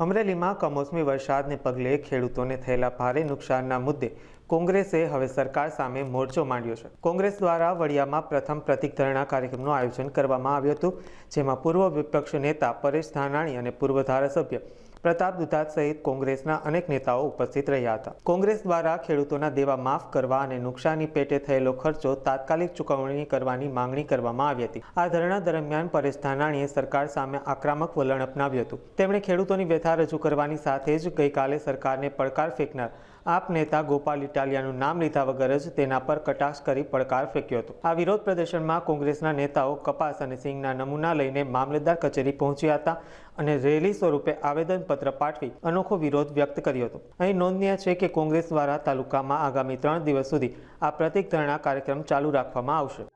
અમરેલીમાં કમોસમી વરસાદને પગલે ખેડૂતોને થયેલા ભારે નુકસાનના મુદ્દે કોંગ્રેસે હવે સરકાર સામે મોરચો માંડ્યો છે. કોંગ્રેસ દ્વારા વડિયામાં પ્રથમ પ્રતિક ધરણા કાર્યક્રમનું આયોજન કરવામાં આવ્યું હતું, જેમાં પૂર્વ વિપક્ષ નેતા પરેશ ધાનાણી અને પૂર્વ ધારાસભ્ય પ્રતાપ દુધાત સહિત કોંગ્રેસના અનેક નેતાઓ ઉપસ્થિત રહ્યા હતા. કોંગ્રેસ દ્વારા ખેડૂતોના દેવા માફ કરવા અને નુકસાની પેટે થયેલો ખર્ચો તાત્કાલિક ચૂકવણી કરવાની માંગણી કરવામાં આવી હતી. આ ધરણા દરમિયાન પરેશ ધાનાણીએ સરકાર સામે આક્રમક વલણ અપનાવ્યું હતું. તેમણે ખેડૂતોની વ્યથા રજૂ કરવાની સાથે જ ગઈકાલે સરકારને પડકાર ફેંકનાર આપ નેતા ગોપાલ ઇટાલિયાનું નામ લીધા વગર જ તેના પર કટાક્ષ કરી પડકાર ફેંક્યો હતો. આ વિરોધ પ્રદર્શનમાં કોંગ્રેસના નેતાઓ કપાસ અને સિંગના નમૂના લઈને મામલતદાર કચેરી પહોંચ્યા હતા અને રેલી સ્વરૂપે આવેદનપત્ર પાઠવી અનોખો વિરોધ વ્યક્ત કર્યો હતો. અહીં નોંધનીય છે કે કોંગ્રેસ દ્વારા તાલુકામાં આગામી ત્રણ દિવસ સુધી આ પ્રતિક ધરણા કાર્યક્રમ ચાલુ રાખવામાં આવશે.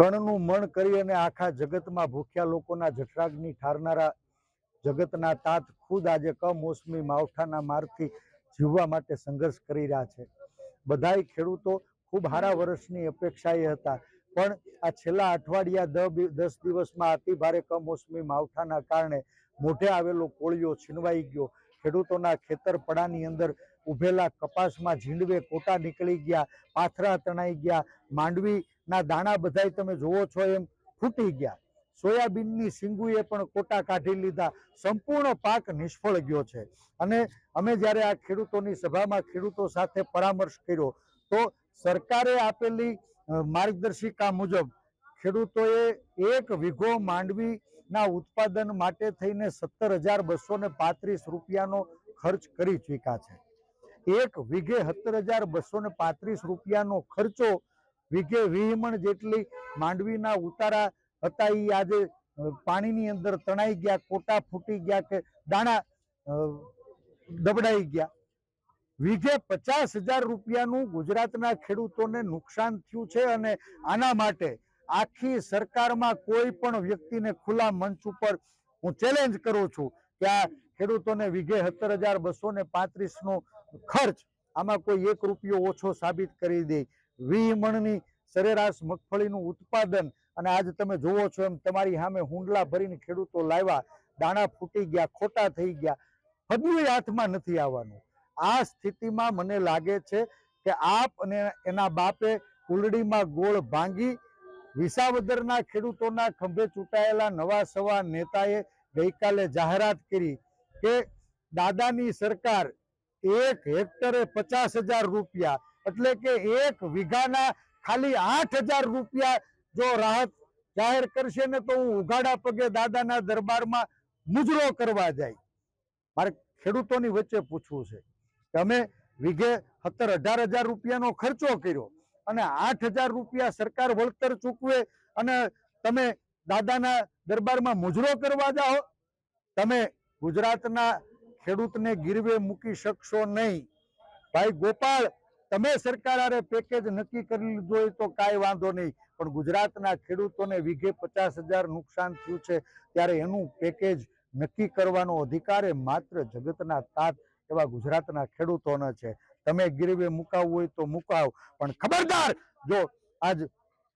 કણનું મણ કરી અને આખા જગતમાં ભૂખ્યા લોકોના જઠરાગની ઠારનારા જગતના તાત ખુદ આજે કમોસમી માવઠાના મારથી જીવવા માટે સંઘર્ષ કરી રહ્યા છે. બધાય ખેડૂતો ખૂબ સારા વર્ષની અપેક્ષાએ હતા. પણ આ છેલ્લા અઠવાડિયા દસ દિવસમાં અતિ ભારે કમોસમી માવઠાના કારણે મોઢે આવેલો કોળિયો છીનવાઈ ગયો. ખેડૂતોના ખેતર પડાની અંદર ઉભેલા કપાસમાં ઝીંડવે કોટા નીકળી ગયા, પાથરા તણાઈ ગયા, માંડવીના દાણા બધાય તમે જોવો છો એમ ફૂટી ગયા. સોયાબીનની સિંગુએ પણ કોટા કાઢી લીધા. સંપૂર્ણ પાક નિષ્ફળ ગયો છે. અને અમે જ્યારે આ ખેડૂતોની સભામાં ખેડૂતો સાથે પરામર્શ કર્યો, તો સરકારે આપેલી માર્ગદર્શિકા મુજબ ખેડૂતોએ એક વીઘો માંડવીના ઉત્પાદન માટે થઈને સત્તર હજાર બસો પાંત્રીસ રૂપિયાનો ખર્ચ કરી ચૂક્યા છે. એક વીઘે સત્તર હજાર બસો પાંત્રીસ રૂપિયાનો ખર્ચો વીઘે વીસ જેટલી માંડવીના ઉતારા હતા એ આજે પાણીની અંદર તણાઈ ગયા, કોટા ફૂટી ગયા કે દાણા દબડાઈ ગયા. વીઘે પચાસ હજાર રૂપિયાનું ગુજરાતના ખેડૂતોને નુકસાન થયું છે અને આના માટે આખી સરકારમાં કોઈ પણ વ્યક્તિને ખુલ્લા મંચ ઉપર હું ચેલેન્જ કરું છું કે આ ખેડૂતોને વીઘે સત્તર હજાર બસો ને પાંત્રીસ નો ખર્ચ આમાં કોઈ એક રૂપિયો ઓછો સાબિત કરી દે. વી મણની સરેરાશ મગફળીનું ઉત્પાદન અને આજ તમે જુઓ છો એમ તમારી સામે હુંડલા ભરીને ખેડૂતો લાવ્યા, દાણા ફૂટી ગયા, ખોટા થઈ ગયા. હજુ હાથમાં નથી આવવાનું. આ સ્થિતિમાં મને લાગે છે કે આપ અને એના બાપે કુલડીમાં ગોળ ભાંગી વિસાવદરના ખેડૂતોના ખંભે ચૂંટાયેલા નવા સવા નેતાએ ગઈકાલે જાહેરાત કરી કે દાદાની સરકાર એક હેક્ટરે પચાસ હજાર રૂપિયા એટલે કે એક વીઘાના ખાલી આઠ હજાર રૂપિયા જો રાહત જાહેર કરશે ને તો હું ઉઘાડા પગે દાદાના દરબારમાં મુજરો કરવા જાય. મારે ખેડૂતોની વચ્ચે પૂછવું છે કે અમે વીઘે સત્તર અઢાર હજાર રૂપિયાનો ખર્ચો કર્યો અને આઠ હજાર રૂપિયા સરકાર વળતર ચૂકવે અને તમે દાદાના દરબારમાં મુજરો કરવા જાઓ, તમે ગુજરાતના ખેડૂતને ગીરવે મૂકી શકશો નહીં. ભાઈ ગોપાલ તમે સરકાર આરે પેકેજ નક્કી કરી લીધું હોય તો કાંઈ વાંધો નહીં. પણ ગુજરાતના ખેડૂતોને વીઘે પચાસ નુકસાન થયું છે ત્યારે એનું પેકેજ નક્કી કરવાનો અધિકાર એ માત્ર જગતના તાત એવા ગુજરાતના ખેડૂતોનો છે. તમે ગીરવે મુકાવવું હોય તો મુકાવ. પણ ખબરદાર, જો આજ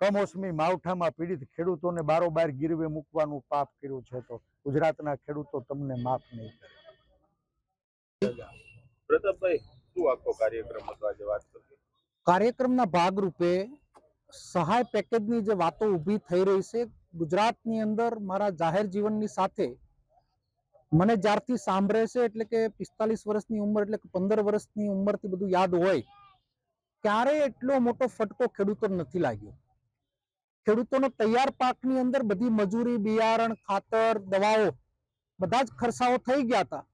કમોસમી માવઠામાં પીડિત ખેડૂતોને બારોબાર ગીરવે મૂકવાનું પાપ કર્યું છે તો ગુજરાતના ખેડૂતો તમને માફ નહીં કરે. પ્રતાપભાઈ શું આખો કાર્યક્રમ કાર્યક્રમના ભાગરૂપે સહાય પેકેજની જે વાતો ઊભી થઈ રહી છે, ગુજરાતની અંદર મારા જાહેર જીવનની સાથે મને જ્યારથી સાંભળે છે, એટલે કે પિસ્તાલીસ વર્ષની ઉંમર, એટલે કે પંદર વર્ષની ઉંમરથી બધું યાદ હોય, ક્યારે એટલો મોટો ફટકો ખેડૂતો નથી લાગ્યો. ખેડૂતોનો તૈયાર પાકની અંદર બધી મજૂરી, બિયારણ, ખાતર, દવાઓ, બધા જ ખર્ચાઓ થઈ ગયા હતા.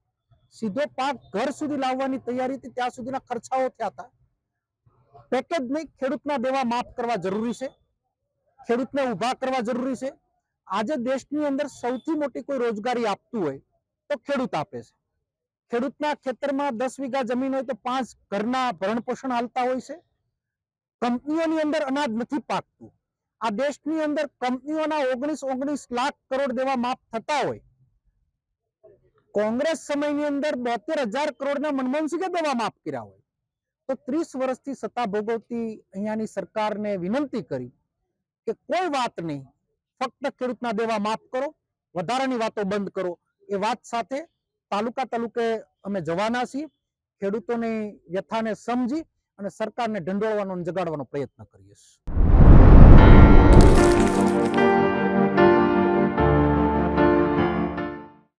સીધો પાક ઘર સુધી લાવવાની તૈયારી હતી, ત્યાં સુધીના ખર્ચાઓ થયા હતા. પેકેજ નહીં, ખેડૂતના દેવા માફ કરવા જરૂરી છે. ખેડૂતને ઊભા કરવા જરૂરી છે. આજે દેશની અંદર સૌથી મોટી કોઈ રોજગારી આપતું હોય તો ખેડૂત આપે છે. ખેડૂતના ખેતરમાં દસ વીઘા જમીન હોય તો પાંચ ઘરના ભરણ પોષણ હાલતા હોય છે. કંપનીઓની અંદર અનાજ નથી પાકતું. આ દેશની અંદર કંપનીઓના ઓગણીસ ઓગણીસ લાખ કરોડ દેવા માફ થતા હોય કોંગ્રેસ સમયની અંદર બોતેર હજાર કરોડના મનમોહનસિંહે દેવા માફ કર્યા હોય. તો ત્રીસ વર્ષથી સત્તા ભોગવતી અહીંયાની સરકારને વિનંતી કરી કે કોઈ વાત નહીં, ફક્ત ખેડૂતના દેવા માફ કરો, વધારાની વાતો બંધ કરો. એ વાત સાથે તાલુકા તાલુકે અમે જવાના છીએ. ખેડૂતોની વ્યથાને સમજી અને સરકારને ઢંઢોળવાનો અને જગાડવાનો પ્રયત્ન કરીએ છીએ.